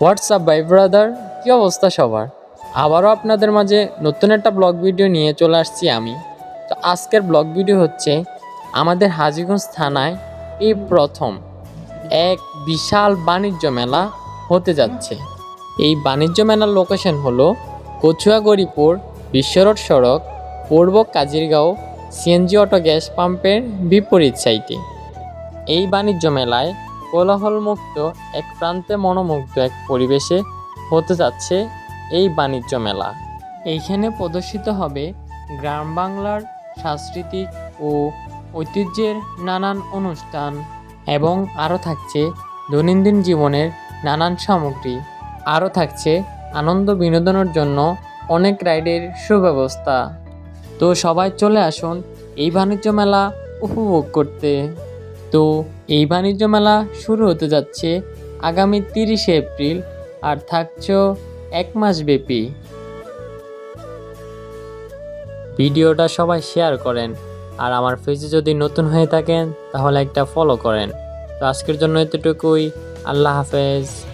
WhatsApp by brother কী অবস্থা সবার? আবারও আপনাদের মাঝে নতুন একটা ব্লগ ভিডিও নিয়ে চলে আসছি আমি। তো আজকের ব্লগ ভিডিও হচ্ছে আমাদের হাজিগঞ্জ থানায় এই প্রথম এক বিশাল বাণিজ্য মেলা হতে যাচ্ছে। এই বাণিজ্য মেলার লোকেশন হলো কচুয়াগড়িপুর বিশ্বরোড সড়ক, পূর্ব কাজিরগাঁও, সিএনজি অটো গ্যাস পাম্পের বিপরীত সাইটে এই বাণিজ্য মেলায় কোলাহলমুক্ত, এক প্রান্তে মনোমুগ্ধ এক পরিবেশে হতে যাচ্ছে এই বাণিজ্য মেলা। এইখানে প্রদর্শিত হবে গ্রাম বাংলার সাংস্কৃতিক ও ঐতিহ্যের নানান অনুষ্ঠান এবং আরও থাকছে দৈনন্দিন জীবনের নানান সামগ্রী। আরও থাকছে আনন্দ বিনোদনের জন্য অনেক রাইডের সুব্যবস্থা। তো সবাই চলে আসুন এই বাণিজ্য মেলা উপভোগ করতে। তো এই বাণিজ্য মেলা শুরু হতে যাচ্ছে আগামী তিরিশে এপ্রিল আর থাকছ এক মাস ব্যাপী। ভিডিওটা সবাই শেয়ার করেন আর আমার পেজে যদি নতুন হয়ে থাকেন তাহলে একটা ফলো করেন। তো আজকের জন্য এতটুকুই। আল্লাহ হাফেজ।